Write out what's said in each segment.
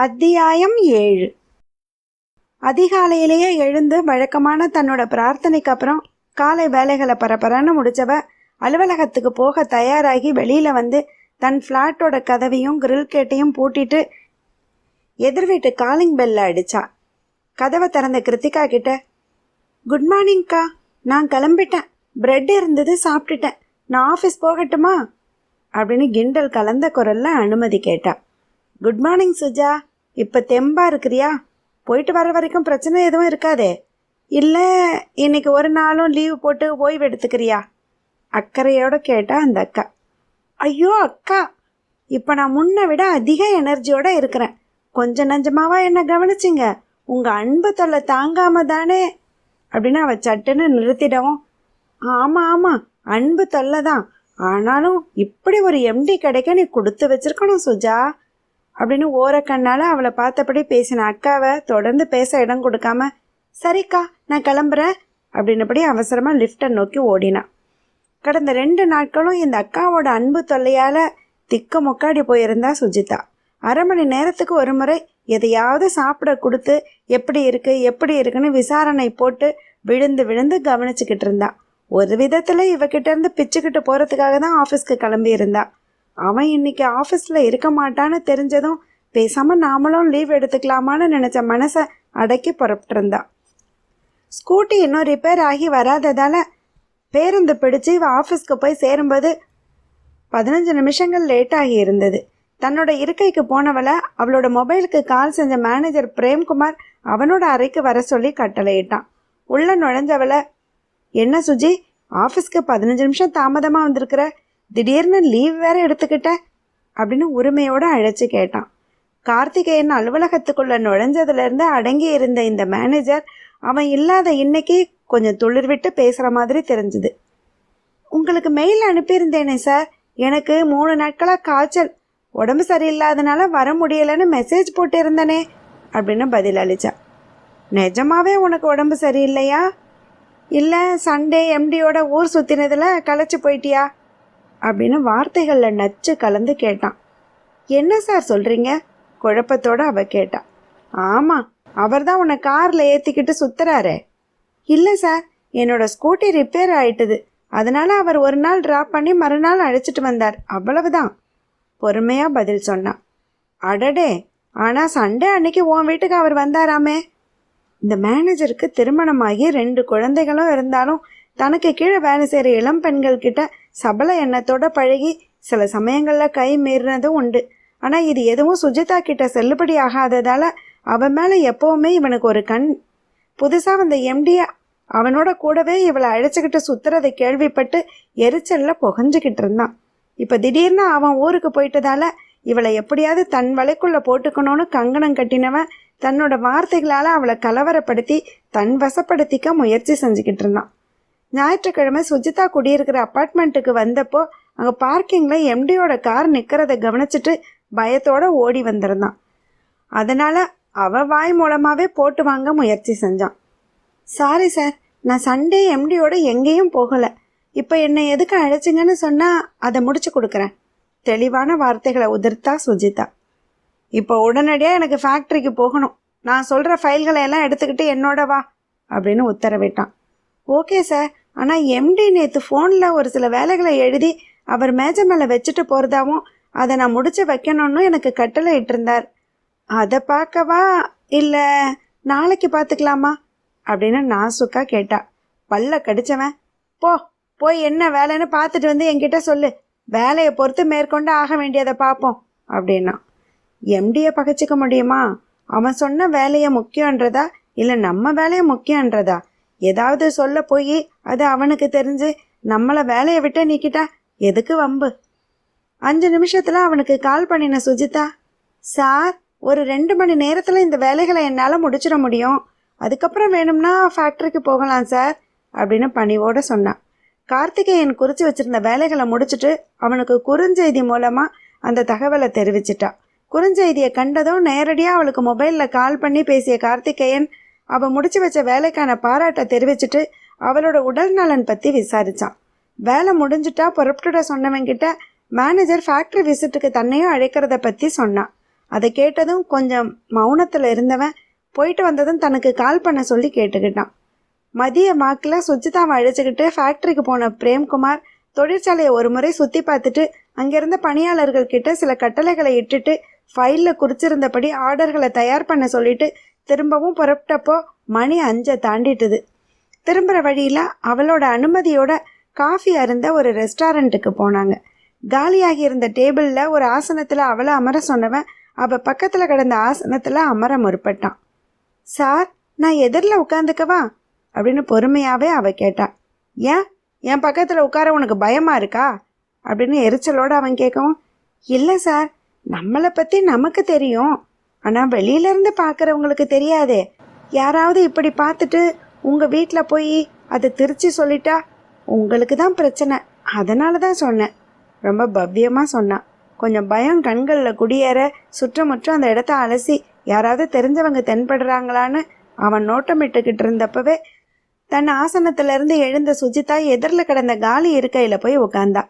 அத்தியாயம் ஏழு. அதிகாலையிலேயே எழுந்து வழக்கமான தன்னோட பிரார்த்தனைக்கு அப்புறம் காலை வேலைகளை பரபரன்னு முடிச்சவ அலுவலகத்துக்கு போக தயாராகி வெளியில வந்து தன் ஃப்ளாட்டோட கதவையும் கிரில் கேட்டையும் பூட்டிட்டு எதிர் வீட்டு காலிங் பெல்ல அடிச்சா. கதவை திறந்த கிருத்திகா கிட்ட குட் மார்னிங்க்கா நான் கிளம்பிட்டேன். பிரெட் இருந்தது சாப்பிட்டுட்டேன். நான் ஆஃபீஸ் போகட்டுமா? அப்படின்னு கிண்டல் கலந்த குரல்ல அனுமதி கேட்டா. Good morning Suja. இப்போ தெம்பா இருக்கிறியா? போயிட்டு வர வரைக்கும் பிரச்சனை எதுவும் இருக்காதே. இல்லை இன்னைக்கு ஒரு நாளும் லீவு போட்டு ஓய்வு எடுத்துக்கிறியா? அக்கறையோடு கேட்டால் அந்த அக்கா. ஐயோ அக்கா! இப்போ நான் முன்னை விட அதிக எனர்ஜியோடு இருக்கிறேன். கொஞ்சம் நஞ்சமாவா என்னை கவனிச்சிங்க? உங்கள் அன்பு தொல்லை தாங்காம தானே? அப்படின்னு அவள் சட்டுன்னு நிறுத்திடவும். ஆமாம் ஆமாம் அன்பு தொல்லை தான். ஆனாலும் இப்படி ஒரு எம்டி கிடைக்க நீ கொடுத்து வச்சிருக்கணும் சுஜா. அப்படின்னு ஓரக்கண்ணால் அவளை பார்த்தபடி பேசின அக்காவை தொடர்ந்து பேச இடம் கொடுக்காம சரிக்கா நான் கிளம்புறேன் அப்படின்னபடி அவசரமாக லிஃப்ட்டை நோக்கி ஓடினான் கடந்த ரெண்டு நாட்களும் இந்த அக்காவோட அன்பு தொல்லையால் திக்க முக்காடி போயிருந்தா சுஜிதா. அரை மணி நேரத்துக்கு ஒரு முறை எதையாவது சாப்பிட கொடுத்து எப்படி இருக்கு எப்படி இருக்குன்னு விசாரணை போட்டு விழுந்து விழுந்து கவனிச்சுக்கிட்டு இருந்தா. ஒரு விதத்தில் இவகிட்டேருந்து பிச்சுக்கிட்டு போகிறதுக்காக தான் ஆஃபீஸ்க்கு கிளம்பி இருந்தா அவன் இன்னைக்கு ஆஃபீஸில் இருக்க மாட்டான்னு தெரிஞ்சதும் பேசாமல் நாமளும் லீவ் எடுத்துக்கலாமான்னு நினச்ச மனசை அடக்கி புறப்பட்டிருந்தா ஸ்கூட்டி இன்னும் ரிப்பேர் ஆகி வராததால் பேருந்து பிடிச்சி இவ ஆஃபீஸ்க்கு போய் சேரும்போது பதினஞ்சு நிமிஷங்கள் லேட்டாகி இருந்தது. தன்னோட இருக்கைக்கு போனவளை அவளோட மொபைலுக்கு கால் செஞ்ச மேனேஜர் பிரேம்குமார் அவனோட அறைக்கு வர சொல்லி கட்டளையிட்டான். உள்ள நுழைஞ்சவளை என்ன சுஜி ஆஃபீஸ்க்கு பதினஞ்சு நிமிஷம் தாமதமாக வந்திருக்கிற? திடீர்னு லீவ் வேற எடுத்துக்கிட்ட அப்படின்னு உரிமையோடு அழைச்சி கேட்டான். கார்த்திகேயன் அலுவலகத்துக்குள்ளே நுழைஞ்சதுலேருந்து அடங்கி இருந்த இந்த மேனேஜர் அவன் இல்லாத இன்னைக்கு கொஞ்சம் துளிர் விட்டு பேசுகிற மாதிரி தெரிஞ்சுது. உங்களுக்கு மெயில் அனுப்பியிருந்தேனே சார் எனக்கு மூணு நாட்களாக காய்ச்சல். உடம்பு சரியில்லாதனால வர முடியலைன்னு மெசேஜ் போட்டிருந்தனே அப்படின்னு பதில் அளிச்சா நிஜமாவே உனக்கு உடம்பு சரியில்லையா? இல்லை சண்டே எம்டியோட ஊர் சுற்றினதில் களைச்சி போயிட்டியா? அப்படின்னு வார்த்தைகளில் நச்சு கலந்து கேட்டான். என்ன சார் சொல்கிறீங்க குழப்பத்தோடு அவ கேட்டா. ஆமாம் அவர் தான் உன்னை காரில் ஏற்றிக்கிட்டு சுற்றுறாரே இல்லை சார் என்னோட ஸ்கூட்டி ரிப்பேர் ஆயிட்டுது. அதனால அவர் ஒரு நாள் ட்ராப் பண்ணி மறுநாள் அழைச்சிட்டு வந்தார். அவ்வளவுதான். பொறுமையாக பதில் சொன்னான். அடடே ஆனால் சண்டே அன்னைக்கு உன் வீட்டுக்கு அவர் வந்தாராமே. இந்த மேனேஜருக்கு திருமணமாகி ரெண்டு குழந்தைகளும் இருந்தாலும் தனக்கு கீழே வேலை செய்கிற இளம் பெண்கள் கிட்ட சபல எண்ணத்தோட பழகி சில சமயங்களில் கை மீறினதும் உண்டு. ஆனால் இது எதுவும் சுஜிதா கிட்ட செல்லுபடி ஆகாததால் அவன் மேலே எப்போவுமே இவனுக்கு ஒரு கண். புதுசாக வந்த எம்டியை அவனோட கூடவே இவளை அழைச்சிக்கிட்டு சுத்துறதை கேள்விப்பட்டு எரிச்சலில் புகஞ்சிக்கிட்டு இருந்தான். இப்போ திடீர்னு அவன் ஊருக்கு போயிட்டதால இவளை எப்படியாவது தன் வலைக்குள்ளே போட்டுக்கணும்னு கங்கணம் கட்டினவன் தன்னோட வார்த்தைகளால் அவளை கலவரப்படுத்தி தன் வசப்படுத்திக்க முயற்சி செஞ்சுக்கிட்டு இருந்தான். ஞாயிற்றுக்கிழமை சுஜிதா குடியிருக்கிற அப்பார்ட்மெண்ட்டுக்கு வந்தப்போ அங்கே பார்க்கிங்கில் எம்டியோட கார் நிற்கிறத கவனிச்சிட்டு பயத்தோடு ஓடி வந்திருந்தான். அதனால் அவ வாய் மூலமாகவே போட்டு வாங்க முயற்சி செஞ்சான். சாரி சார் நான் சண்டே எம்டியோட எங்கேயும் போகலை. இப்போ என்னை எதுக்கு அழைச்சிங்கன்னு சொன்னால் அதை முடிச்சு கொடுக்குறேன். தெளிவான வார்த்தைகளை உதிர்த்தா சுஜிதா. இப்போ உடனடியாக எனக்கு ஃபேக்ட்ரிக்கு போகணும். நான் சொல்கிற ஃபைல்களை எல்லாம் எடுத்துக்கிட்டு என்னோட வா அப்படின்னு உத்தரவிட்டான். ஓகே சார் ஆனால் எம்டி நேற்று ஃபோனில் ஒரு சில வேலைகளை எழுதி அவர் மேஜை மேலே வச்சுட்டு போகிறதாவும் அதை நான் முடிச்சு வைக்கணும்னு எனக்கு கட்டளை இட்டிருந்தார் அதை பார்க்கவா? இல்லை நாளைக்கு பார்த்துக்கலாமா? அப்படின்னு நான் சுக்கா கேட்டா. பல்ல கடிச்சவன். போ போய் என்ன வேலைன்னு பார்த்துட்டு வந்து என்கிட்ட சொல்லு. வேலையை பொறுத்து மேற்கொண்டு ஆக வேண்டியதை பார்ப்போம் அப்படின்னா. எம்டியை பகைச்சிக்க முடியுமா? அவன் சொன்ன வேலையை முக்கியன்றதா? இல்லை நம்ம வேலையை முக்கியன்றதா? ஏதாவது சொல்ல போய் அது அவனுக்கு தெரிஞ்சு நம்மளை வேலையை விட்டு நீக்கிட்டா எதுக்கு வம்பு? அஞ்சு நிமிஷத்தில் அவனுக்கு கால் பண்ணின சுஜிதா சார் ஒரு ரெண்டு மணி நேரத்தில் இந்த வேலைகளை என்னால் முடிச்சிட முடியும். அதுக்கப்புறம் வேணும்னா ஃபேக்ட்ரிக்கு போகலாம் சார் அப்படின்னு பணிவோடு சொன்னான். கார்த்திகேயன் குறித்து வச்சிருந்த வேலைகளை முடிச்சுட்டு அவனுக்கு குறுஞ்செய்தி மூலமாக அந்த தகவலை தெரிவிச்சிட்டான். குறுஞ்செய்தியை கண்டதும் நேரடியாக அவளுக்கு மொபைலில் கால் பண்ணி பேசிய கார்த்திகேயன் அவள் முடிச்சு வச்ச வேலைக்கான பாராட்டை தெரிவிச்சிட்டு அவளோட உடல் நலன் பற்றி விசாரிச்சான். வேலை முடிஞ்சிட்டா புறப்பட்டுட சொன்னவங்கிட்ட மேனேஜர் ஃபேக்ட்ரி விசிட்டுக்கு தன்னையும் அழைக்கிறத பற்றி சொன்னான். அதை கேட்டதும் கொஞ்சம் மௌனத்தில் இருந்தவன் போயிட்டு வந்ததும் தனக்கு கால் பண்ண சொல்லி கேட்டுக்கிட்டான். மதிய வாக்கில் சுஜிதாவை அழைச்சிக்கிட்டு ஃபேக்ட்ரிக்கு போன பிரேம்குமார் தொழிற்சாலையை ஒரு முறை சுற்றி பார்த்துட்டு அங்கேருந்த பணியாளர்கள்கிட்ட சில கட்டளைகளை இட்டுட்டு ஃபைலில் குறிச்சிருந்தபடி ஆர்டர்களை தயார் பண்ண சொல்லிட்டு திரும்பவும் புறப்பட்டப்போ மணி அஞ்சை தாண்டிட்டுது. திரும்புகிற வழியில் அவளோட அனுமதியோட காஃபி அருந்த ஒரு ரெஸ்டாரண்ட்டுக்கு போனாங்க. காலியாகி இருந்த டேபிளில் ஒரு ஆசனத்தில் அவளை அமர சொன்னவன் அவள் பக்கத்தில் கிடந்த ஆசனத்தில் அமர முற்பட்டான். சார் நான் எதிரில் உட்காந்துக்கவா அப்படின்னு பொறுமையாகவே அவள் கேட்டான் ஏன்? என் பக்கத்தில் உட்கார உனக்கு பயமா இருக்கா? அப்படின்னு எரிச்சலோடு அவன் கேட்கவும் இல்லை சார் நம்மளை பற்றி நமக்கு தெரியும். ஆனால் வெளியிலேருந்து பார்க்குறவங்களுக்கு தெரியாதே. யாராவது இப்படி பார்த்துட்டு உங்கள் வீட்டில் போய் அதை திருச்சி சொல்லிட்டா உங்களுக்கு தான் பிரச்சனை. அதனால தான் சொன்னேன். ரொம்ப பவ்யமாக சொன்னான் கொஞ்சம் பயம் கண்களில் குடியேற சுற்றமுற்றம் அந்த இடத்த அலசி யாராவது தெரிஞ்சவங்க தென்படுறாங்களான்னு அவன் நோட்டமிட்டுக்கிட்டு இருந்தப்பவே தன் ஆசனத்திலிருந்து எழுந்த சுஜிதா எதிரில் கிடந்த காலி இருக்கையில் போய் உட்காந்தா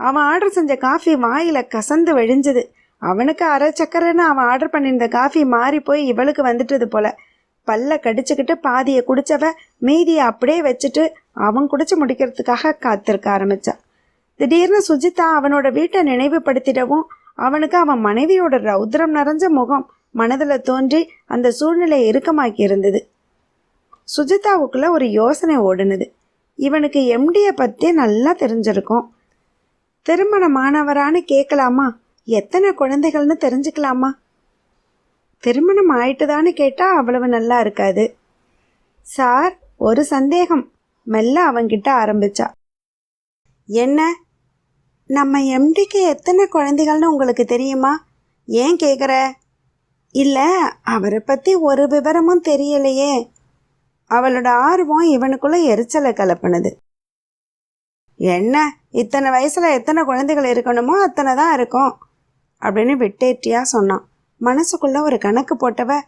அவன் ஆர்டர் செஞ்ச காஃபி வாயில் கசந்து வழிஞ்சுது அவனுக்கு அரை சக்கரைன்னு அவன் ஆர்டர் பண்ணியிருந்த காஃபி மாறி போய் இவளுக்கு வந்துட்டது போல. பல்ல கடிச்சுக்கிட்டு பாதியை குடிச்சவ மீதியை அப்படியே வச்சுட்டு அவன் குடிச்சு முடிக்கிறதுக்காக காத்திருக்க ஆரம்பிச்சா. திடீர்னு சுஜிதா அவனோட வீட்டை நினைவுபடுத்திடவும் அவனுக்கு அவன் மனைவியோட ரௌத்ரம் நிறைஞ்ச முகம் மனதில் தோன்றி அந்த சூழ்நிலை இறுக்கமாக்கி இருந்தது. சுஜிதாவுக்குள்ள ஒரு யோசனை ஓடுனது. இவனுக்கு எம்டியை பற்றி நல்லா தெரிஞ்சிருக்கும். திருமணமானவரான்னு கேட்கலாமா எத்தனை குழந்தைகள்னு தெரிஞ்சுக்கலாமா? திருமணம் ஆயிட்டுதான்னு கேட்டால் அவ்வளவு நல்லா இருக்காது. சார் ஒரு சந்தேகம். மெல்ல அவங்கிட்ட ஆரம்பிச்சா. என்ன? நம்ம எம்டிக்கு எத்தனை குழந்தைகள்னு உங்களுக்கு தெரியுமா? ஏன் கேட்குற இல்லை அவரை பற்றி ஒரு விவரமும் தெரியலையே. அவளோட ஆர்வம் இவனுக்குள்ளே எரிச்சலை கலப்பினது. என்ன? இத்தனை வயசில் எத்தனை குழந்தைகள் இருக்கணுமோ அத்தனை தான் இருக்கும். அப்படின்னு விட்டேற்றியா சொன்னான். மனசுக்குள்ள ஒரு கணக்கு போட்டவ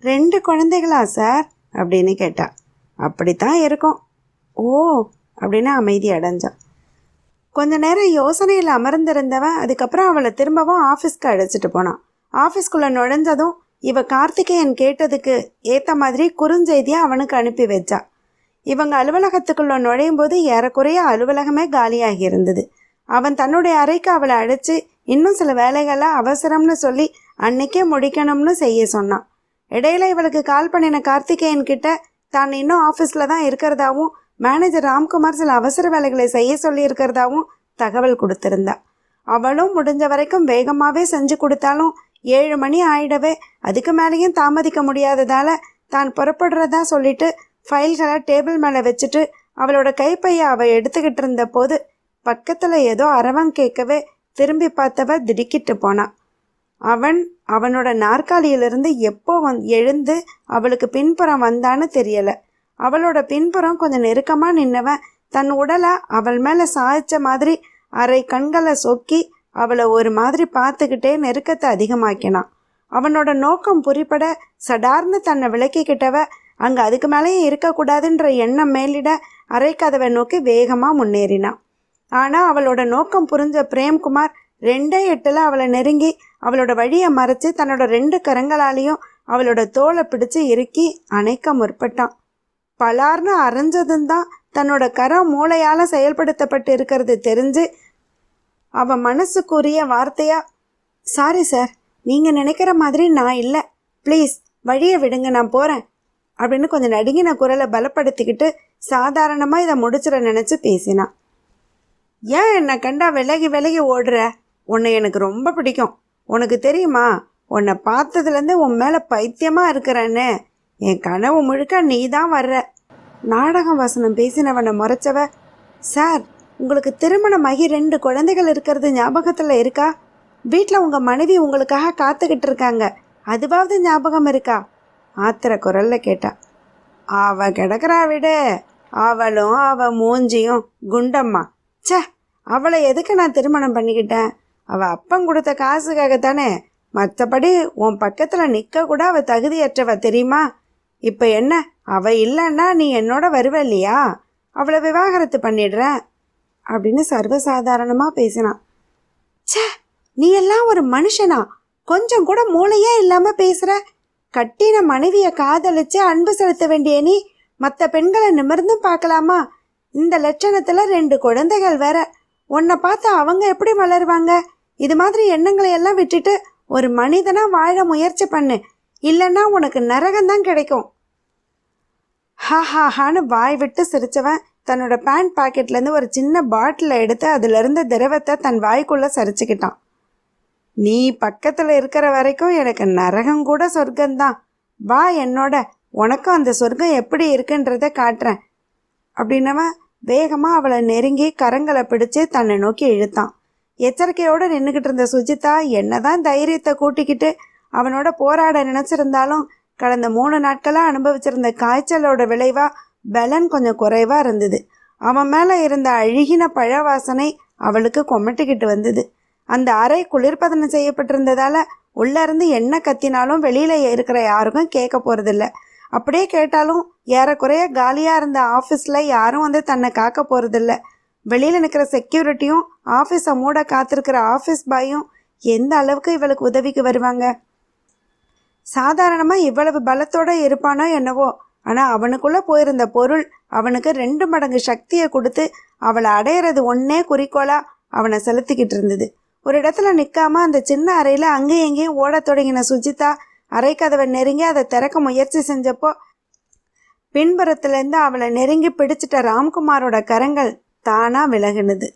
ரெண்டு குழந்தைகளா சார்? அப்படின்னு கேட்டா. அப்படித்தான் இருக்கும். ஓ அப்படின்னு அமைதி அடைஞ்சான். கொஞ்ச நேரம் யோசனையில் அமர்ந்திருந்தவன் அதுக்கப்புறம் அவளை திரும்பவும் ஆஃபீஸ்க்கு அழைச்சிட்டு போனான். ஆஃபீஸ்க்குள்ளே நுழைஞ்சதும் இவ கார்த்திகேயன் கேட்டதுக்கு ஏற்ற மாதிரி குறுஞ்செய்தியை அவனுக்கு அனுப்பி வச்சா. இவங்க அலுவலகத்துக்குள்ளே நுழையும் போது ஏறக்குறைய அலுவலகமே காலியாகி இருந்தது. அவன் தன்னுடைய அறைக்கு அவளை அழைச்சி இன்னும் சில வேலைகளை அவசரம்னு சொல்லி அன்னைக்கே முடிக்கணும்னு செய்ய சொன்னான். இடையில இவளுக்கு கால் பண்ணின கார்த்திகேயன் கிட்ட தான் இன்னும் ஆஃபீஸில் தான் இருக்கிறதாவும் மேனேஜர் ராம்குமார் சில அவசர வேலைகளை செய்ய சொல்லி இருக்கிறதாவும் தகவல் கொடுத்திருந்தா. அவளும் முடிஞ்ச வரைக்கும் வேகமாகவே செஞ்சு கொடுத்தாலும் ஏழு மணி ஆயிடவே அதுக்கு மேலேயும் தாமதிக்க முடியாததால் தான் புறப்படுறதா சொல்லிட்டு ஃபைல்களை டேபிள் மேலே வச்சுட்டு அவளோட கைப்பையை அவள் எடுத்துக்கிட்டு இருந்த போது பக்கத்தில் ஏதோ அரவம் கேட்கவே திரும்பி பார்த்தவ திடுக்கிட்டு போனான் அவன் அவனோட நாற்காலியிலிருந்து எப்போ வந் எழுந்து அவளுக்கு பின்புறம் வந்தான்னு தெரியலை. அவளோட பின்புறம் கொஞ்சம் நெருக்கமாக நின்னவன் தன் உடலை அவள் மேலே சாய்ச்ச மாதிரி அரை கண்களை சொக்கி அவளை ஒரு மாதிரி பார்த்துக்கிட்டே நெருக்கத்தை அதிகமாக்கினான் அவனோட நோக்கம் புரிப்பட சடார்ந்து தன்னை விளக்கிக்கிட்டவ அங்கே அதுக்கு மேலேயும் இருக்கக்கூடாதுன்ற எண்ணம் மேலிட அரைக்கதவை நோக்கி வேகமாக முன்னேறினான் ஆனால் அவளோட நோக்கம் புரிஞ்ச பிரேம்குமார் ரெண்டே எட்டில் அவளை நெருங்கி அவளோட வழியை மறைச்சி தன்னோட ரெண்டு கரங்களாலையும் அவளோட தோலை பிடிச்சு இறுக்கி அணைக்க முற்பட்டான். பலார்னு அரைஞ்சதும் தான் தன்னோட கரம் மூளையால் செயல்படுத்தப்பட்டு இருக்கிறது தெரிஞ்சு அவன் மனசுக்குரிய வார்த்தையா சாரி சார் நீங்கள் நினைக்கிற மாதிரி நான் இல்லை. ப்ளீஸ் வழியை விடுங்க நான் போகிறேன் அப்படின்னு கொஞ்சம் நடுங்கின குரலை பலப்படுத்திக்கிட்டு சாதாரணமாக இதை முடிச்சிட நினச்சி பேசினான் ஏன் என்னை கண்டா விலகி விலகி ஓடுற? உன்னை எனக்கு ரொம்ப பிடிக்கும். உனக்கு தெரியுமா? உன்னை பார்த்ததுலேருந்து உன் மேலே பைத்தியமாக இருக்கிறேன்னு. என் கனவு முழுக்க நீ தான் வர்ற. நாடகம் வசனம் பேசினவனை முறைச்சவ. சார் உங்களுக்கு திருமணமாகி ரெண்டு குழந்தைகள் இருக்கிறது ஞாபகத்தில் இருக்கா? வீட்டில் உங்கள் மனைவி உங்களுக்காக காத்துக்கிட்டு இருக்காங்க. அதுவாவது ஞாபகம் இருக்கா? ஆத்திர குரலில் கேட்டா. அவ கிடக்குறா விடு. அவளும் அவ மூஞ்சியும் குண்டம்மா. ச்சே அவளை எதுக்கு நான் திருமணம் பண்ணிக்கிட்டேன்? அவள் அப்பன் கொடுத்த காசுக்காகத்தானே? மற்றபடி உன் பக்கத்தில் நிற்க கூட அவள் தகுதியற்றவ தெரியுமா? இப்போ என்ன? அவள் இல்லைன்னா நீ என்னோட வருவ இல்லையா? அவளை விவாகரத்து பண்ணிடுறேன். அப்படின்னு சர்வசாதாரணமாக பேசினான் ச்சே நீ எல்லாம் ஒரு மனுஷனா? கொஞ்சம் கூட மூளையே இல்லாமல் பேசுகிற கட்டின மனைவியை காதலிச்சு அன்பு செலுத்த வேண்டிய நீ? மற்ற பெண்களை நிமிர்ந்தும் பார்க்கலாமா? இந்த லட்சணத்தில் ரெண்டு குழந்தைகள் வேற. உன்னை பார்த்து அவங்க எப்படி வளருவாங்க? இது மாதிரி எண்ணங்களை எல்லாம் விட்டுட்டு ஒரு மனிதனாக வாழ முயற்சி பண்ணு. இல்லைன்னா உனக்கு நரகம்தான் கிடைக்கும். ஹா ஹா ஹான்னு வாய் விட்டு சிரிச்சவன் தன்னோட பேண்ட் பாக்கெட்லேருந்து ஒரு சின்ன பாட்டிலை எடுத்து அதிலிருந்து திரவத்தை தன் வாய்க்குள்ளே சரிச்சுக்கிட்டான். நீ பக்கத்தில் இருக்கிற வரைக்கும் எனக்கு நரகம் கூட சொர்க்கம்தான். வா என்னோட உனக்கும் அந்த சொர்க்கம் எப்படி இருக்குன்றத காட்டுறேன். அப்படின்னவன் வேகமாக அவளை நெருங்கி கரங்களை பிடிச்சு தன்னை நோக்கி இழுத்தான். எச்சரிக்கையோடு நின்றுக்கிட்டு இருந்த சுஜிதா என்னதான் தைரியத்தை கூட்டிக்கிட்டு அவனோட போராட நினச்சிருந்தாலும் கடந்த மூணு நாட்களாக அனுபவிச்சிருந்த காய்ச்சலோட விளைவாக பலன் கொஞ்சம் குறைவாக இருந்தது. அவன் மேலே இருந்த அழுகின பழ வாசனை அவளுக்கு கொமட்டிக்கிட்டு வந்தது. அந்த அறை குளிர்பதனம் செய்யப்பட்டிருந்ததால் உள்ளேருந்து என்ன கத்தினாலும் வெளியில் இருக்கிற யாருக்கும் கேட்க போகிறதில்ல அப்படியே கேட்டாலும் ஏறக்குறைய காலியாக இருந்த ஆஃபீஸில் யாரும் வந்து தன்னை காக்க போகிறதில்ல வெளியில் நிற்கிற செக்யூரிட்டியும் ஆஃபீஸை மூட காத்திருக்கிற ஆஃபீஸ் பாயும் எந்த அளவுக்கு இவளுக்கு உதவிக்கு வருவாங்க? சாதாரணமாக இவ்வளவு பலத்தோடு இருப்பானோ என்னவோ ஆனால் அவனுக்குள்ளே போயிருந்த பொருள் அவனுக்கு ரெண்டு மடங்கு சக்தியை கொடுத்து அவளை அடையிறது ஒன்றே குறிக்கோளாக அவனை செலுத்திக்கிட்டு இருந்தது. ஒரு இடத்துல நிற்காம அந்த சின்ன அறையில் அங்கேயும் எங்கேயும் ஓடத் தொடங்கின சுஜிதா அறை கதவை நெருங்கி அதை திறக்க முயற்சி செஞ்சப்போ பின்புறத்துலேருந்து அவளை நெருங்கி பிடிச்சிட்ட ராம்குமாரோட கரங்கள் தானாக விலகுனது.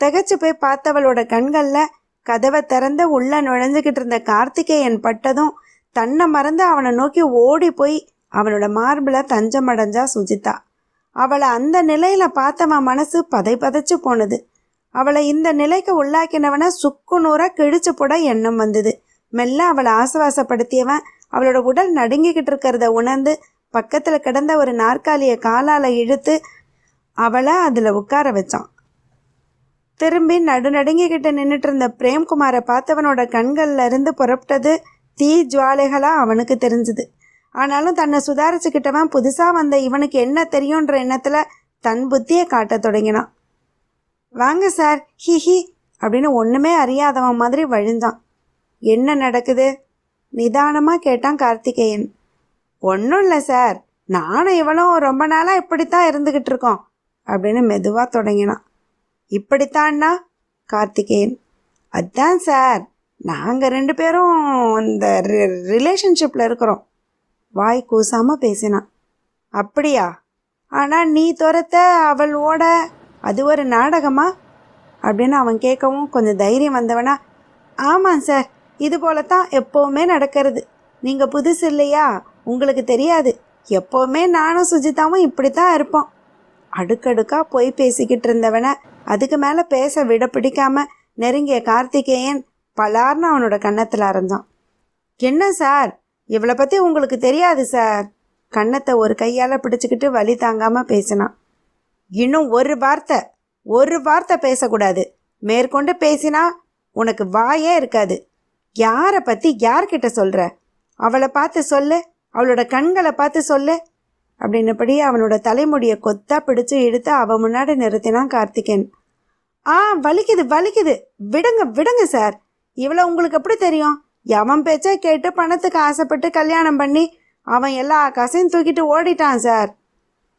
திகச்சு போய் பார்த்தவளோட கண்களில் கதவை திறந்து உள்ள நுழைஞ்சுக்கிட்டு இருந்த கார்த்திகேயன் பட்டதும் தன்னை மறந்து அவனை நோக்கி ஓடி போய் அவனோட மார்பில் தஞ்சமடைஞ்சா சுஜிதா. அவளை அந்த நிலையில பார்த்தவன் மனசு பதை பதைச்சு போனது. அவளை இந்த நிலைக்கு உள்ளாக்கினவனை சுக்கு நூறாக கிழிச்சு போட எண்ணம் வந்தது. மெல்ல அவளை ஆசுவாசப்படுத்தியவன் அவளோட உடல் நடுங்கிக்கிட்டு இருக்கிறத உணர்ந்து பக்கத்தில் கிடந்த ஒரு நாற்காலியை காலால் இழுத்து அவளை அதில் உட்கார வச்சான். திரும்பி நடுநடுங்கிக்கிட்டு நின்றுட்டு இருந்த பிரேம்குமாரை பார்த்தவனோட கண்கள்ல இருந்து புறப்பட்டது தீ ஜுவாலைகளாக அவனுக்கு தெரிஞ்சுது. ஆனாலும் தன்னை சுதாரிச்சுக்கிட்டவன் புதுசாக வந்த இவனுக்கு என்ன தெரியுன்ற எண்ணத்தில் தன் புத்தியை காட்டத் தொடங்கினான். வாங்க சார் ஹி ஹி அப்படின்னு ஒன்றுமே அறியாதவன் மாதிரி வழிஞ்சான். என்ன நடக்குது? நிதானமாக கேட்டான் கார்த்திகேயன். ஒன்றும் இல்லை சார். நானும் இவளும் ரொம்ப நாளாக இப்படித்தான் இருந்துக்கிட்டு இருக்கோம் அப்படின்னு மெதுவாக தொடங்கினான். இப்படித்தான்னா கார்த்திகேயன்? அதான் சார். நாங்கள் ரெண்டு பேரும் இந்த ரிலேஷன்ஷிப்பில் இருக்கிறோம். வாய் கூசாமல் பேசினான். அப்படியா? ஆனால் நீ துரத்த அவள் ஓட அது ஒரு நாடகமா? அப்படின்னு அவன் கேட்கவும் கொஞ்சம் தைரியம் வந்தவனா ஆமாம் சார். இது போல தான் எப்போவுமே நடக்கிறது. நீங்கள் புதுசு இல்லையா? உங்களுக்கு தெரியாது. எப்போவுமே நானும் சுஜிதாவும் இப்படி தான் இருப்போம். அடுக்கடுக்காக போய் பேசிக்கிட்டு இருந்தவனை அதுக்கு மேலே பேச விட பிடிக்காம நெருங்கிய கார்த்திகேயன் பலார்னு அவனோட கன்னத்தில் அரைஞ்சான். என்ன சார்? இவளை பற்றி உங்களுக்கு தெரியாது சார்? கன்னத்தை ஒரு கையால் பிடிச்சிக்கிட்டு வலி தாங்காமல் பேசினான். இன்னும் ஒரு வார்த்தை ஒரு வார்த்தை பேசக்கூடாது. மேற்கொண்டு பேசினா உனக்கு வாயே இருக்காது. யாரை பற்றி யார்கிட்ட சொல்கிற அவளை பார்த்து சொல்லு. அவளோட கண்களை பார்த்து சொல்லு அப்படின்னபடி அவனோட தலைமுடியை கொத்தா பிடிச்சு இழுத்து அவன் முன்னாடி நிறுத்தினான் கார்த்திகேயன். ஆ வலிக்குது வலிக்குது. விடுங்க விடுங்க சார். இவ்வளோ உங்களுக்கு எப்படி தெரியும்? எவன் பேச்சை கேட்டு பணத்துக்கு ஆசைப்பட்டு கல்யாணம் பண்ணி அவன் எல்லா காசையும் தூக்கிட்டு ஓடிட்டான் சார்.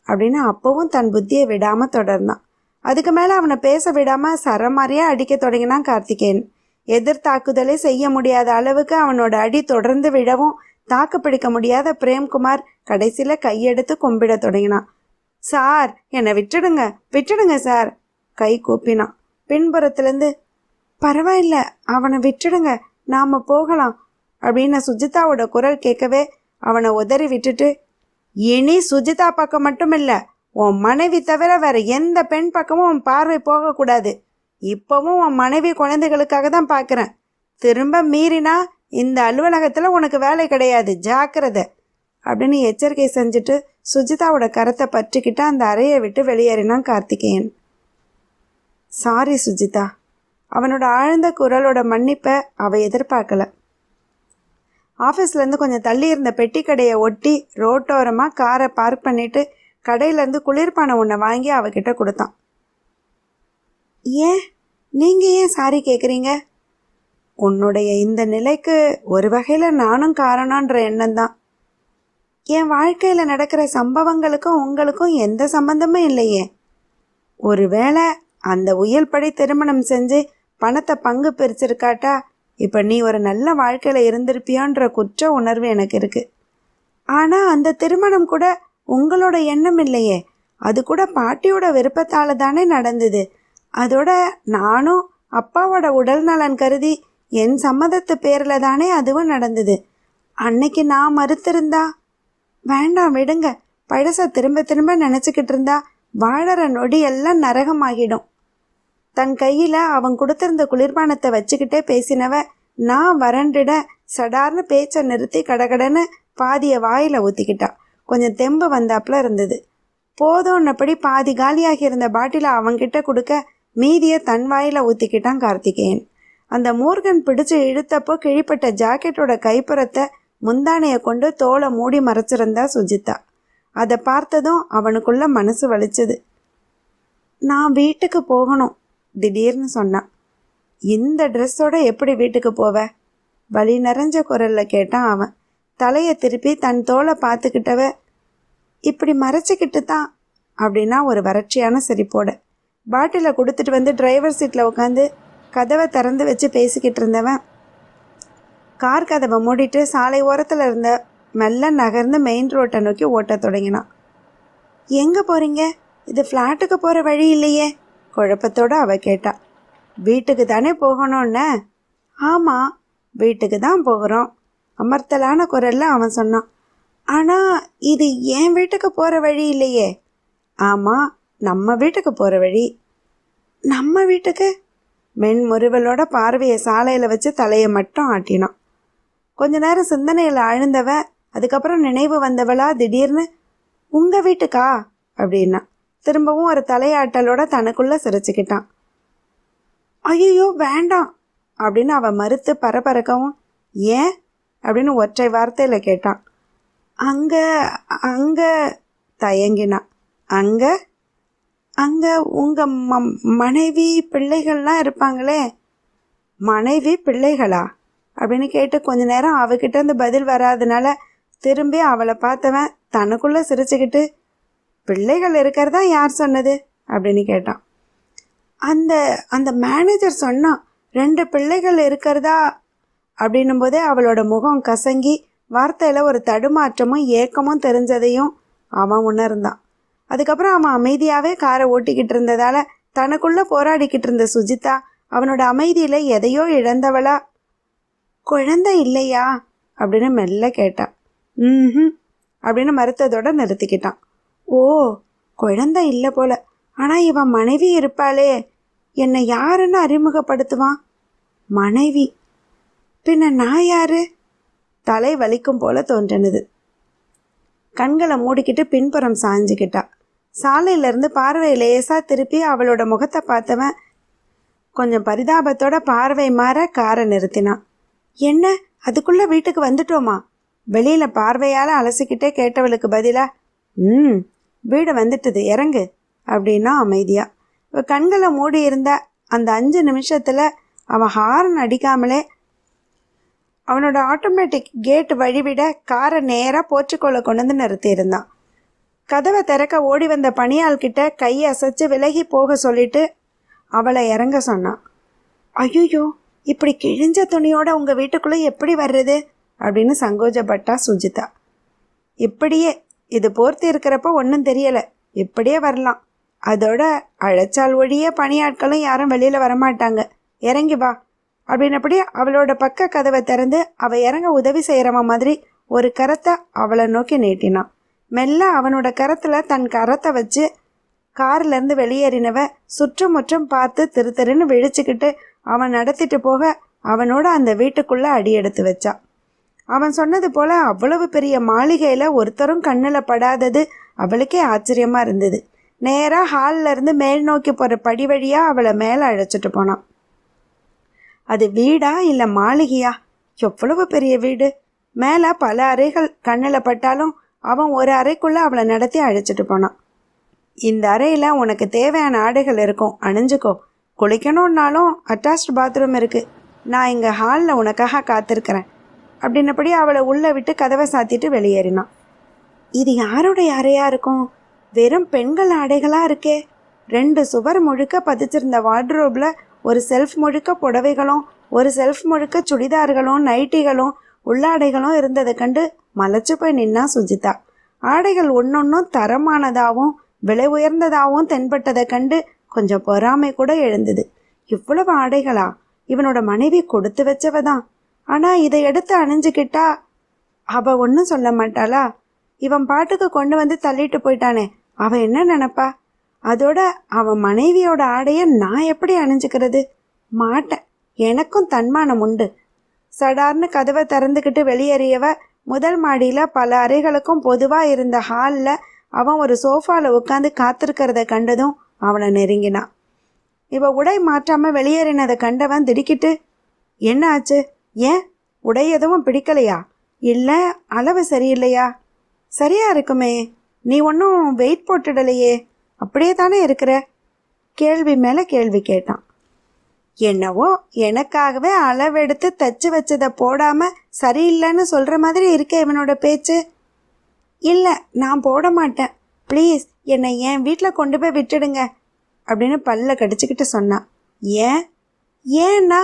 அப்படின்னு அப்பவும் தன் புத்தியை விடாமல் தொடர்ந்தான். அதுக்கு மேலே அவனை பேச விடாமல் சரமாரியா அடிக்க தொடங்கினான் கார்த்திகேயன். எதிர்த்தாக்குதலே செய்ய முடியாத அளவுக்கு அவனோட அடி தொடர்ந்து விழவும் தாக்கு பிடிக்க முடியாத பிரேம்குமார் கடைசியில் கையெடுத்து கும்பிட தொடங்கினான். சார் என்னை விட்டுடுங்க விட்டுடுங்க சார் கை கூப்பினான். பின்புறத்துலேருந்து பரவாயில்ல அவனை விட்டுடுங்க நாம் போகலாம் அப்படின்னு சுஜிதாவோட குரல் கேட்கவே அவனை உதறி விட்டுட்டு இனி சுஜிதா பக்கம் மட்டும் இல்லை உன் மனைவி தவிர வேற எந்த பெண் பக்கமும் உன் பார்வை போகக்கூடாது. இப்போவும் உன் மனைவி குழந்தைகளுக்காக தான் பார்க்குறேன். திரும்ப மீறினா இந்த அலுவலகத்தில் உனக்கு வேலை கிடையாது ஜாக்கிரதை. அப்படின்னு எச்சரிக்கை செஞ்சுட்டு சுஜிதாவோட கரத்தை பற்றிக்கிட்டு அந்த அறையை விட்டு வெளியேறினான் கார்த்திகேயன். சாரி சுஜிதா. அவனோட ஆழ்ந்த குரலோட மன்னிப்பை அவள் எதிர்பார்க்கல. ஆஃபீஸ்லேருந்து கொஞ்சம் தள்ளி இருந்த பெட்டி கடையை ஒட்டி ரோட்டோரமாக காரை பார்க் பண்ணிட்டு கடையிலேருந்து குளிர்பானம் ஒன்றை வாங்கி அவகிட்ட கொடுத்தான். ஏன்? நீங்கள் ஏன் சாரி கேட்குறீங்க உன்னுடைய இந்த நிலைக்கு ஒரு வகையில் நானும் காரணன்ற எண்ணம் தான் என் வாழ்க்கையில் நடக்கிற சம்பவங்களுக்கும் உங்களுக்கும் எந்த சம்பந்தமும் இல்லையே. ஒருவேளை அந்த உயல்படி திருமணம் செஞ்சு பணத்தை பங்கு பிரிச்சிருக்காட்டா இப்போ நீ ஒரு நல்ல வாழ்க்கையில் இருந்திருப்பியோன்ற குற்ற உணர்வு எனக்கு இருக்குது ஆனால் அந்த திருமணம் கூட உங்களோட எண்ணம் இல்லையே. அது கூட பாட்டியோட விருப்பத்தால் தானே நடந்தது. அதோட நானும் அப்பாவோட உடல் நலன் கருதி என் சம்மதத்து பேரில் தானே அதுவும் நடந்தது. அன்னைக்கு நான் மறுத்திருந்தா? வேண்டாம் விடுங்க. பழசை திரும்ப திரும்ப நினச்சிக்கிட்டு இருந்தா வாழற நொடி எல்லாம் நரகமாகிடும். தன் கையில் அவன் கொடுத்திருந்த குளிர்பானத்தை வச்சுக்கிட்டே பேசினவ நான் வறண்டிட சடார்னு பேச்சை நிறுத்தி கடகடன்னு பாதியை வாயில் ஊற்றிக்கிட்டா கொஞ்சம் தெம்பு வந்தாப்புல இருந்தது. போதும்னபடி பாதி காலியாகி இருந்த பாட்டிலை அவன்கிட்ட கொடுக்க மீதியை தன் வாயில் ஊற்றிக்கிட்டான் கார்த்திகேயன். அந்த மூர்கன் பிடிச்சு இழுத்தப்போ கிழிப்பட்ட ஜாக்கெட்டோட கைப்புறத்தை முந்தானையை கொண்டு தோலை மூடி மறைச்சிருந்தா சுஜிதா. அதை பார்த்ததும் அவனுக்குள்ள மனசு வலிச்சது. நான் வீட்டுக்கு போகணும் திடீர்னு சொன்னான். இந்த ட்ரெஸ்ஸோட எப்படி வீட்டுக்கு போவ? வழி நிறைஞ்ச குரல்ல கேட்டான் அவன். தலையை திருப்பி தன் தோலை பார்த்துக்கிட்டவ இப்படி மறைச்சிக்கிட்டு தான் அப்படின்னா ஒரு வறட்சியான சிரிப்போட. பாட்டிலை கொடுத்துட்டு வந்து டிரைவர் சீட்டில் உட்காந்து கதவை திறந்து வச்சு பேசிக்கிட்டு இருந்தவன். கார் கதவை மூடிட்டு சாலை ஓரத்தில் இருந்த மெல்ல நகர்ந்து மெயின் ரோட்டை நோக்கி ஓட்டத் தொடங்கினான். எங்கே போகிறீங்க இது ஃப்ளாட்டுக்கு போகிற வழி இல்லையே குழப்பத்தோடு அவ கேட்டா. வீட்டுக்கு தானே போகணும்னு? ஆமாம் வீட்டுக்கு தான் போகிறோம் அமர்த்தலான குரலில் அவன் சொன்னான். ஆனால் இது என் வீட்டுக்கு போகிற வழி இல்லையே. ஆமாம் நம்ம வீட்டுக்கு போகிற வழி. நம்ம வீட்டுக்கு? மென்முறுவலோட பார்வையை சாலையில் வச்சு தலையை மட்டும் ஆட்டினான். கொஞ்ச நேரம் சிந்தனையில் ஆழ்ந்தவ அதுக்கப்புறம் நினைவு வந்தவளா திடீர்னு உங்கள் வீட்டுக்கா? அப்படின்னா திரும்பவும் ஒரு தலையாட்டலோட தனக்குள்ளே சிரிச்சுக்கிட்டான். ஐயோ வேண்டாம் அப்படின்னு அவன் மறுத்து பரபரக்கவும் ஏன்? அப்படின்னு ஒற்றை வார்த்தையில் கேட்டான். அங்கே அங்கே தயங்கினான். அங்கே அங்கே உங்கள் ம மனைவி பிள்ளைகள்லாம் இருப்பாங்களே? மனைவி பிள்ளைகளா? அப்படின்னு கேட்டு கொஞ்ச நேரம் அவகிட்ட அந்த பதில் வராதனால திரும்பி அவளை பார்த்தவன் தனக்குள்ளே சிரிச்சுக்கிட்டு பிள்ளைகள் இருக்கிறதா யார் சொன்னது? அப்படின்னு கேட்டான். அந்த அந்த மேனேஜர் சொன்னான் ரெண்டு பிள்ளைகள் இருக்கிறதா? அப்படின்னும் போதே அவளோட முகம் கசங்கி வார்த்தையில் ஒரு தடுமாற்றமும் ஏக்கமும் தெரிஞ்சதையும் அவன் உணர்ந்தான். அதுக்கப்புறம் அவன் அமைதியாகவே காரை ஓட்டிக்கிட்டு இருந்ததால் தனக்குள்ளே போராடிக்கிட்டு இருந்த சுஜிதா அவனோட அமைதியில் எதையோ இழந்தவளா. குழந்தை இல்லையா? அப்படின்னு மெல்ல கேட்டான் ம் அப்படின்னு மறுத்ததோட நிறுத்திக்கிட்டான். ஓ குழந்தை இல்லை போல. ஆனால் இவன் மனைவி இருப்பாளே. என்னை யாருன்னு அறிமுகப்படுத்துவான்? மனைவி. பின்ன நான் யாரு? தலை வலிக்கும் போல தோன்றினது. கண்களை மூடிக்கிட்டு பின்புறம் சாஞ்சுக்கிட்டா. சாலையிலேருந்து பார்வை லேசாக திருப்பி அவளோட முகத்தை பார்த்தவன் கொஞ்சம் பரிதாபத்தோட பார்வை மாற காரை நிறுத்தினான். என்ன? அதுக்குள்ளே வீட்டுக்கு வந்துட்டோமா? வெளியில் பார்வையால் அலசிக்கிட்டே கேட்டவளுக்கு பதிலாக ம் வீடு வந்துட்டுது இறங்கு அப்படின்னா அமைதியா. இவ கண்களை மூடி இருந்த அந்த அஞ்சு நிமிஷத்தில் அவன் ஹாரன் அடிக்காமலே அவனோட ஆட்டோமேட்டிக் கேட் வழிவிட காரை நேராக போர்ச்சுக்கோலை கொண்டு வந்து நிறுத்தியிருந்தான் கதவை திறக்க ஓடி வந்த பணியாள் கிட்ட கையை அசைச்சு விலகி போக சொல்லிட்டு அவளை இறங்க சொன்னான் ஐயோ இப்படி கிழிஞ்ச துணியோட உங்கள் வீட்டுக்குள்ளே எப்படி வர்றது? அப்படின்னு சங்கோஜப்பட்டா சுஜிதா. இப்படியே இது போர்த்தி இருக்கிறப்ப ஒன்றும் தெரியலை. இப்படியே வரலாம். அதோட அழைச்சால் ஒழிய பணியாட்களும் யாரும் வெளியில் வரமாட்டாங்க. இறங்கி வா. அப்படின்னப்படி அவளோட பக்க கதவை திறந்து அவள் இறங்க உதவி செய்கிறவன் மாதிரி ஒரு கரத்தை அவளை நோக்கி நீட்டினான். மெல்ல அவனோட கரத்தில் தன் கரத்தை வச்சு கார்லேருந்து வெளியேறினவ சுற்றுமுற்றும் பார்த்து திரு திருன்னு விழிச்சுக்கிட்டு அவன் நடத்திட்டு போக அவனோட அந்த வீட்டுக்குள்ளே அடி எடுத்து வச்சான் அவன் சொன்னது போல அவ்வளவு பெரிய மாளிகையில் ஒருத்தரும் கண்ணில் படாதது அவளுக்கே ஆச்சரியமாக இருந்தது. நேராக ஹாலில் இருந்து மேல் நோக்கி போகிற படி வழியாக அவளை மேலே அழைச்சிட்டு போனான். அது வீடா இல்லை மாளிகையா? எவ்வளவு பெரிய வீடு? மேலே பல அறைகள் கண்ணில் பட்டாலும் அவன் ஒரு அறைக்குள்ளே அவளை நடத்தி அழைச்சிட்டு போனான். இந்த அறையில் உனக்கு தேவையான ஆடைகள் இருக்கும். அணிஞ்சுக்கோ. குளிக்கணும்னாலும் அட்டாச்ட் பாத்ரூம் இருக்குது நான் இங்கே ஹாலில் உனக்காக காத்திருக்கிறேன். அப்படின்னபடி அவளை உள்ளே விட்டு கதவை சாத்திட்டு வெளியேறினான். இது யாருடைய அறையாக இருக்கும்? வெறும் பெண்கள் ஆடைகளாக இருக்கே. ரெண்டு சுவர் முழுக்க பதிச்சிருந்த வார்ட்ரோப்பில் ஒரு செல்ஃப் முழுக்க புடவைகளும் ஒரு செல்ஃப் முழுக்க சுடிதார்களும் நைட்டிகளும் உள்ளாடைகளும் இருந்ததை கண்டு மலைச்சு போய் நின்னா சுஜிதா. ஆடைகள் ஒன்றொன்றும் தரமானதாகவும் விலை உயர்ந்ததாகவும் தென்பட்டதை கண்டு கொஞ்சம் பொறாமை கூட எழுந்தது. இவ்வளவு ஆடைகளா? இவனோட மனைவி கொடுத்து வச்சவ தான். ஆனால் இதை எடுத்து அணிஞ்சுக்கிட்டா அவ ஒன்றும் சொல்ல மாட்டாளா? இவன் பாட்டுக்கு கொண்டு வந்து தள்ளிட்டு போயிட்டானே. அவ என்ன நினப்பா? அதோட அவன் மனைவியோட ஆடையை நான் எப்படி அணிஞ்சுக்கிறது? மாட்டேன். எனக்கும் தன்மானம் உண்டு. சடார்னு கதவை திறந்துக்கிட்டு வெளியேறியவ முதல் மாடியில் பல அறைகளுக்கும் பொதுவாக இருந்த ஹாலில் அவன் ஒரு சோஃபாவில் உட்காந்து காத்திருக்கிறத கண்டதும் அவனை நெருங்கினான். இவன் உடை மாற்றாமல் வெளியேறினதை கண்டவன் திடுக்கிட்டு என்ன ஆச்சு? ஏன்? உடை எதுவும் பிடிக்கலையா? இல்லை அளவு சரியில்லையா? சரியாக இருக்குமே. நீ ஒன்றும் வெயிட் போட்டுடலையே. அப்படியே தானே இருக்கிற? கேள்வி மேலே கேள்வி கேட்டான். என்னவோ எனக்காகவே அளவெடுத்து தச்சு வச்சதை போடாம சரியில்லைன்னு சொல்ற மாதிரி இருக்கே இவனோட பேச்சு. இல்லை நான் போட மாட்டேன். ப்ளீஸ் என்னை என் வீட்டில் கொண்டு போய் விட்டுடுங்க அப்படின்னு பல்ல கடிச்சுக்கிட்டு சொன்னான் ஏன்? ஏன்னா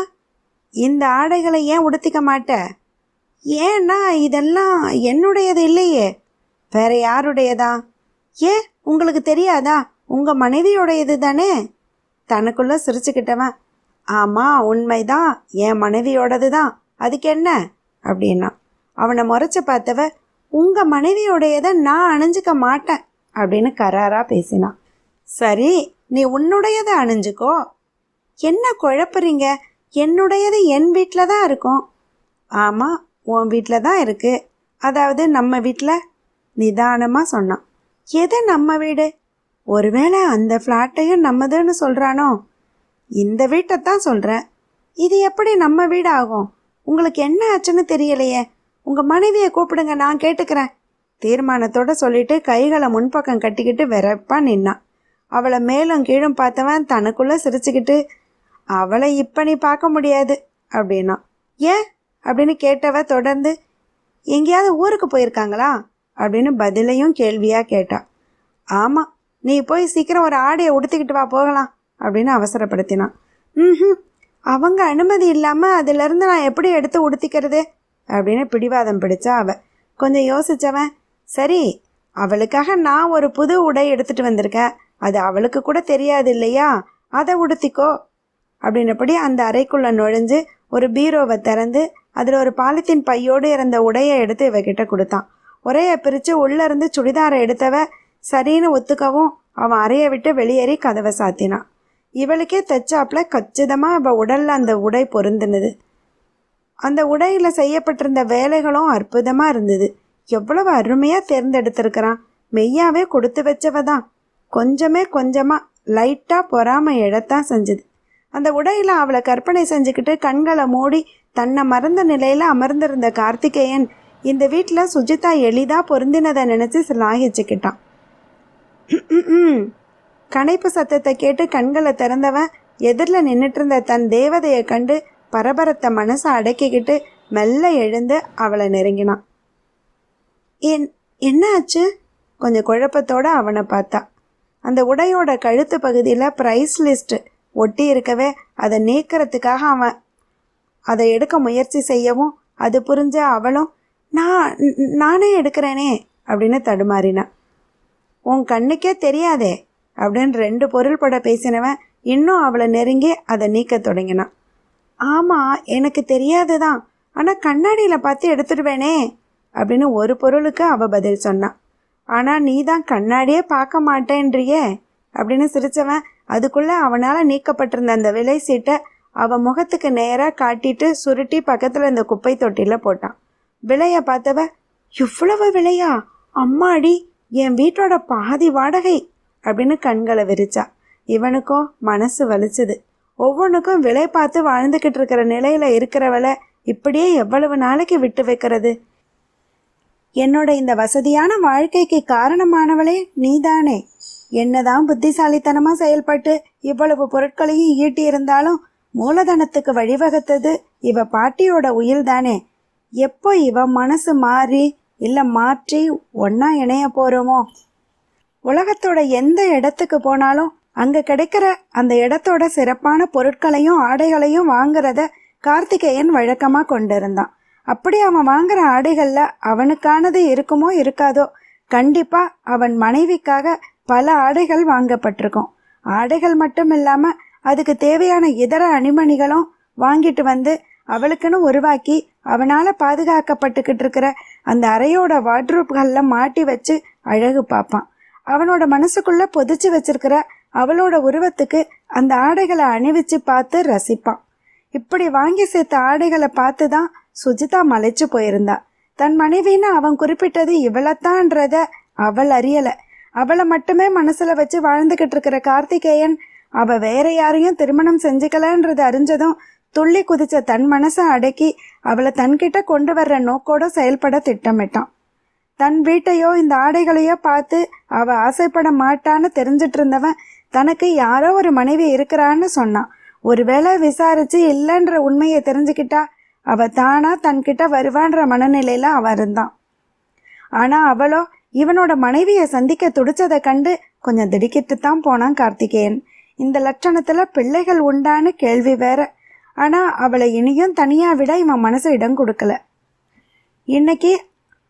இந்த ஆடைகளை ஏன் உடுத்திக்க மாட்ட? ஏன்னா இதெல்லாம் என்னுடையது இல்லையே. வேற யாருடையதா? ஏன் உங்களுக்கு தெரியாதா? உங்க மனைவியோடையது தானே? தனக்குள்ள சிரிச்சுக்கிட்டவன் ஆமா உண்மைதான். என் மனைவியோடது தான் அதுக்கு என்ன அப்படின்னா அவனை முறைச்சி பார்த்தவ உங்க மனைவியோடையதை நான் அணிஞ்சிக்க மாட்டேன் அப்படின்னு கராரா பேசினான் சரி நீ உன்னுடையதை அணிஞ்சுக்கோ. என்ன குழப்புறீங்க? என்னுடையது என் வீட்டில் தான் இருக்கும். ஆமாம் உன் வீட்டில் தான் இருக்குது அதாவது நம்ம வீட்டில் நிதானமாக சொன்னான். எது நம்ம வீடு? ஒருவேளை அந்த ஃப்ளாட்டையும் நம்மதுன்னு சொல்கிறானோ இந்த வீட்டை தான் சொல்கிறேன் இது எப்படி நம்ம வீடு ஆகும் உங்களுக்கு என்ன ஆச்சுன்னு தெரியலையே. உங்கள் மனைவியை கூப்பிடுங்க நான் கேட்டுக்கிறேன். தீர்மானத்தோட சொல்லிட்டு கைகளை முன்பக்கம் கட்டிக்கிட்டு வெறப்பா நின்னான் அவளை மேலும் கீழும் பார்த்தவன் தனக்குள்ளே சிரிச்சுக்கிட்டு அவளை இப்போ நீ பார்க்க முடியாது அப்படின்னா. ஏன்? அப்படின்னு கேட்டவ தொடர்ந்து எங்கேயாவது ஊருக்கு போயிருக்காங்களா? அப்படின்னு பதிலையும் கேள்வியாக கேட்டா. ஆமாம் நீ போய் சீக்கிரம் ஒரு ஆடையை உடுத்திக்கிட்டு வா போகலாம். அப்படின்னு அவசரப்படுத்தினான். ம் அவங்க அனுமதி இல்லாமல் அதிலிருந்து நான் எப்படி எடுத்து உடுத்திக்கிறது? அப்படின்னு பிடிவாதம் பிடிச்சா அவ. கொஞ்சம் யோசிச்சவன் சரி அவளுக்காக நான் ஒரு புது உடை எடுத்துட்டு வந்திருக்கேன் அது அவளுக்கு கூட தெரியாது இல்லையா? அதை உடுத்திக்கோ. அப்படின்னபடி அந்த அறைக்குள்ளே நுழைஞ்சு ஒரு பீரோவை திறந்து அதில் ஒரு பாலித்தீன் பையோடு இருந்த உடையை எடுத்து இவகிட்ட கொடுத்தான். உரையை பிரித்து உள்ளேருந்து சுடிதாரை எடுத்தவ சரின்னு ஒத்துக்கவும் அவன் அறையை விட்டு வெளியேறி கதவை சாத்தினான். இவளுக்கே தைச்சாப்புல கச்சிதமாக அவள் உடலில் அந்த உடை பொருந்தினது. அந்த உடையில் செய்யப்பட்டிருந்த வேலைகளும் அற்புதமாக இருந்தது. எவ்வளவு அருமையாக தேர்ந்தெடுத்திருக்கிறான். மெய்யாவே கொடுத்து வச்சவ தான் கொஞ்சமே கொஞ்சமாக லைட்டாக பொறாமல் எழத்தான் செஞ்சுது. அந்த உடையில் அவளை கற்பனை செஞ்சுக்கிட்டு கண்களை மூடி தன்னை மறந்த நிலையில் அமர்ந்திருந்த கார்த்திகேயன் இந்த வீட்டில் சுஜிதா எளிதா பொருந்தினதை நினச்சி சிலாகிச்சுக்கிட்டான். கணைப்பு சத்தத்தை கேட்டு கண்களை திறந்தவன் எதிரில் நின்றுட்டு இருந்த தன் தேவதையை கண்டு பரபரத்த மனசை அடக்கிக்கிட்டு மெல்ல எழுந்து அவளை நெருங்கினான். என் என்ன ஆச்சு கொஞ்சம் குழப்பத்தோடு அவனை பார்த்தா. அந்த உடையோட கழுத்து பகுதியில் ப்ரைஸ் லிஸ்ட் ஒட்டி இருக்கவே அதை நீக்கிறதுக்காக அவன் அதை எடுக்க முயற்சி செய்யவும் அது புரிஞ்ச அவளும் நான் நானே எடுக்கிறேனே அப்படின்னு தடுமாறினான் உன் கண்ணுக்கே தெரியாதே அப்படின்னு ரெண்டு பொருள் பட பேசினவன் இன்னும் அவளை நெருங்கி அதை நீக்க தொடங்கினான். ஆமாம் எனக்கு தெரியாது தான் ஆனால் கண்ணாடியில் பார்த்து எடுத்துடுவேனே அப்படின்னு ஒரு பொருளுக்கு அவள் பதில் சொன்னான். ஆனால் நீ தான் கண்ணாடியே பார்க்க மாட்டேன்றியே அப்படின்னு சிரித்தவன் அதுக்குள்ளே அவனால் நீக்கப்பட்டிருந்த அந்த விலை சீட்டை அவன் முகத்துக்கு நேராக காட்டிட்டு சுருட்டி பக்கத்தில் இந்த குப்பை தொட்டியில் போட்டான். விலையை பார்த்தவ இவ்வளவு விலையா? அம்மாடி என் வீட்டோட பாதி வாடகை. அப்படின்னு கண்களை விரிச்சா. இவனுக்கும் மனசு வலிச்சுது. ஒவ்வொன்றுக்கும் விலை பார்த்து வாழ்ந்துக்கிட்டு இருக்கிற நிலையில் இருக்கிறவளை இப்படியே எவ்வளவு நாளைக்கு விட்டு வைக்கிறது? என்னோட இந்த வசதியான வாழ்க்கைக்கு காரணமானவளே நீதானே. என்னதான் புத்திசாலித்தனமாக செயல்பட்டு இவ்வளவு பொருட்களையும் ஈட்டி இருந்தாலும் மூலதனத்துக்கு வழிவகுத்தது இவ பாட்டியோட உயில் தானே எப்போ இவ மனசு மாறி இல்லை மாற்றி ஒன்றா இணைய போகிறோமோ உலகத்தோட எந்த இடத்துக்கு போனாலும் அங்கே கிடைக்கிற அந்த இடத்தோட சிறப்பான பொருட்களையும் ஆடைகளையும் வாங்குறத கார்த்திகேயன் வழக்கமாக கொண்டிருந்தான். அப்படி அவன் வாங்குற ஆடைகளில் அவனுக்கானது இருக்குமோ இருக்காதோ கண்டிப்பாக அவன் மனைவிக்காக பல ஆடைகள் வாங்கப்பட்டிருக்கும். ஆடைகள் மட்டும் இல்லாமல் அதுக்கு தேவையான இதர அணிமணிகளும் வாங்கிட்டு வந்து அவளுக்குன்னு உருவாக்கி அவனால் பாதுகாக்கப்பட்டுக்கிட்டு இருக்கிற அந்த அறையோட வார்ட்ரூப்களில் மாட்டி வச்சு அழகு பார்ப்பான். அவனோட மனசுக்குள்ள பொதிச்சு வச்சிருக்கிற அவளோட உருவத்துக்கு அந்த ஆடைகளை அணிவிச்சு பார்த்து ரசிப்பான். இப்படி வாங்கி சேர்த்த ஆடைகளை பார்த்து தான் சுஜிதா மலைச்சு போயிருந்தா. தன் மனைவின்னு அவன் குறிப்பிட்டது இவளைத்தான்றத அவள் அறியலை. அவளை மட்டுமே மனசுல வச்சு வாழ்ந்துகிட்டு இருக்கிற கார்த்திகேயன் அவ வேற யாரையும் திருமணம் செஞ்சுக்கலன்றது அறிஞ்சதும் துள்ளி குதிச்ச தன் மனசை அடக்கி அவளை தன்கிட்ட கொண்டு வர்ற நோக்கோட செயல்பட திட்டமிட்டான். தன் வீட்டையோ இந்த ஆடைகளையோ பார்த்து அவ ஆசைப்பட மாட்டான்னு தெரிஞ்சிட்டு இருந்தவன் தனக்கு யாரோ ஒரு மனைவி இருக்கிறான்னு சொன்னான். ஒருவேளை விசாரிச்சு இல்லைன்ற உண்மையை தெரிஞ்சுக்கிட்டா அவ தானா தன்கிட்ட வருவான்ற மனநிலையில அவன் இருந்தான். ஆனா அவளோ இவனோட மனைவியை சந்திக்க துடிச்சதை கண்டு கொஞ்சம் திடுக்கிட்டு தான் போனான் கார்த்திகேயன். இந்த லட்சணத்துல பிள்ளைகள் உண்டான்னு கேள்வி வேற. ஆனா அவளை இனியும் தனியா விட இவன் மனசு இடம் கொடுக்கல. இன்னைக்கு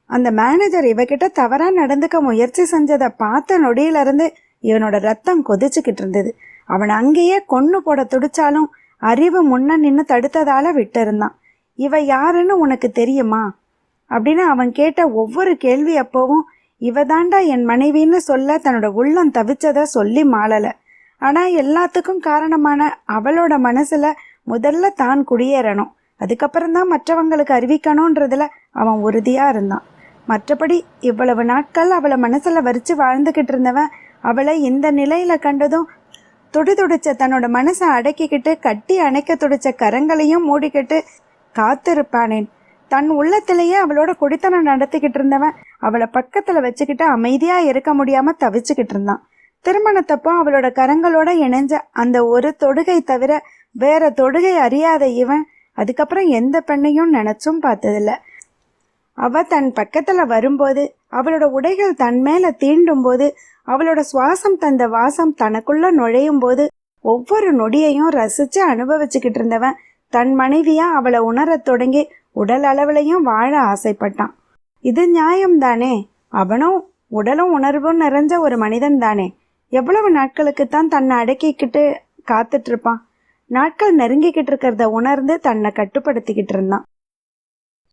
அந்த மேனேஜர் இவகிட்ட தவறாக நடந்துக்க முயற்சி செஞ்சதை பார்த்த நொடியிலிருந்து இவனோட ரத்தம் கொதிச்சுக்கிட்டு இருந்தது. அவன் அங்கேயே கொன்று போட துடிச்சாலும் அறிவு முன்ன நின்று தடுத்ததால விட்டிருந்தான். இவ யாருன்னு உனக்கு தெரியுமா? அப்படின்னு அவன் கேட்ட ஒவ்வொரு கேள்வி அப்போவும் இவ தாண்டா என் மனைவின்னு சொல்ல தன்னோட உள்ளம் தவிச்சதை சொல்லி மாளல. ஆனா எல்லாத்துக்கும் காரணமான அவளோட மனசுல முதல்ல தான் குடியேறணும். அதுக்கப்புறம் தான் மற்றவங்களுக்கு அறிவிக்கணுன்றதுல அவன் உறுதியா இருந்தான். மற்றபடி இவ்வளவு நாட்கள் அவளை மனசில் வரிச்சு வாழ்ந்துக்கிட்டு இருந்தவன் அவளை இந்த நிலையில் கண்டதும் துடிதுடிச்ச தன்னோட மனசை அடக்கிக்கிட்டு கட்டி அணைக்க துடிச்ச கரங்களையும் மூடிக்கிட்டு காத்திருப்பானேன். தன் உள்ளத்திலேயே அவளோட குடித்தனம் நடத்திக்கிட்டு இருந்தவன் அவளை பக்கத்தில் வச்சுக்கிட்டு அமைதியாக இருக்க முடியாமல் தவிச்சுக்கிட்டு இருந்தான். திருமணத்தப்போ அவளோட கரங்களோட இணைஞ்ச அந்த ஒரு தொடுகை தவிர வேற தொடுகை அறியாத இவன் அதுக்கப்புறம் எந்த பெண்ணையும் நினச்சும் பார்த்ததில்ல. அவ தன் பக்கத்துல வரும்போது அவளோட உடைகள் தன் மேல தீண்டும் போது அவளோட சுவாசம் தந்த வாசம் தனக்குள்ள நுழையும் போது ஒவ்வொரு நொடியையும் ரசிச்சு அனுபவிச்சுக்கிட்டு இருந்தவன் தன் மனைவியா அவளை உணரத் தொடங்கி உடல் அளவுலையும் வாழ ஆசைப்பட்டான். இது நியாயம் தானே? அவனும் உடலும் உணர்வும் நிறைஞ்ச ஒரு மனிதன் தானே? எவ்வளவு நாட்களுக்கு தான் தன்னை அடக்கிக்கிட்டு காத்துட்டு இருப்பான். நாட்கள் நெருங்கிக்கிட்டு இருக்கிறத உணர்ந்து தன்னை கட்டுப்படுத்திக்கிட்டு இருந்தான்.